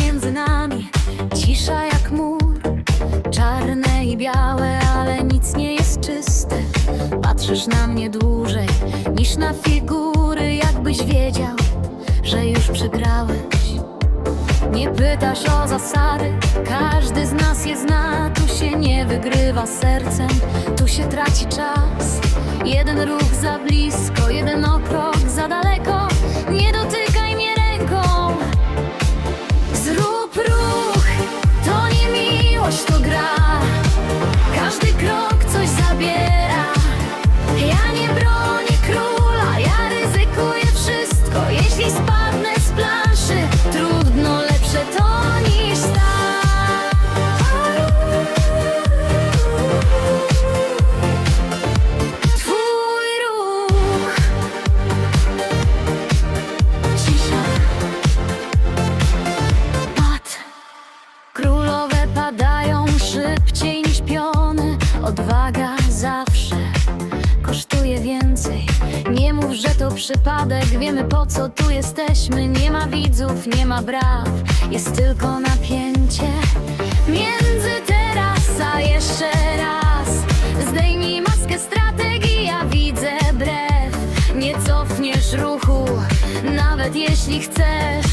Między nami, cisza jak mur Czarne i białe, ale nic nie jest czyste. Patrzysz na mnie dłużej niż na figury Jakbyś wiedział, że już przegrałeś. Nie pytasz o zasady, każdy z nas je zna. Tu się nie wygrywa sercem, tu się traci czas. Jeden ruch za blisko, jeden okrąg. Wszystko. Jeśli przypadek, wiemy po co tu jesteśmy. Nie ma widzów, nie ma braw, jest tylko napięcie. Między teraz a jeszcze raz. Zdejmij maskę strategii, ja widzę brew. Nie cofniesz ruchu, nawet jeśli chcesz.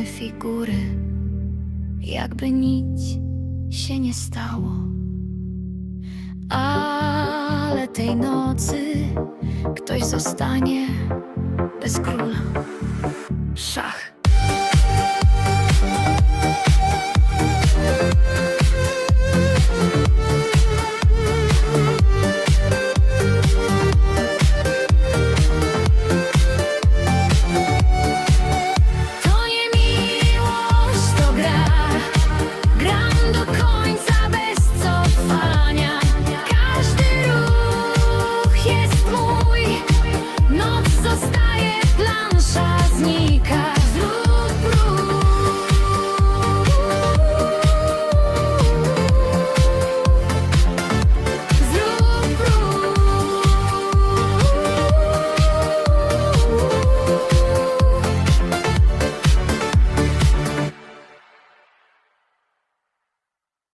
Zbierzemy figury, jakby nic się nie stało. Ale tej nocy ktoś zostanie bez króla. Szach.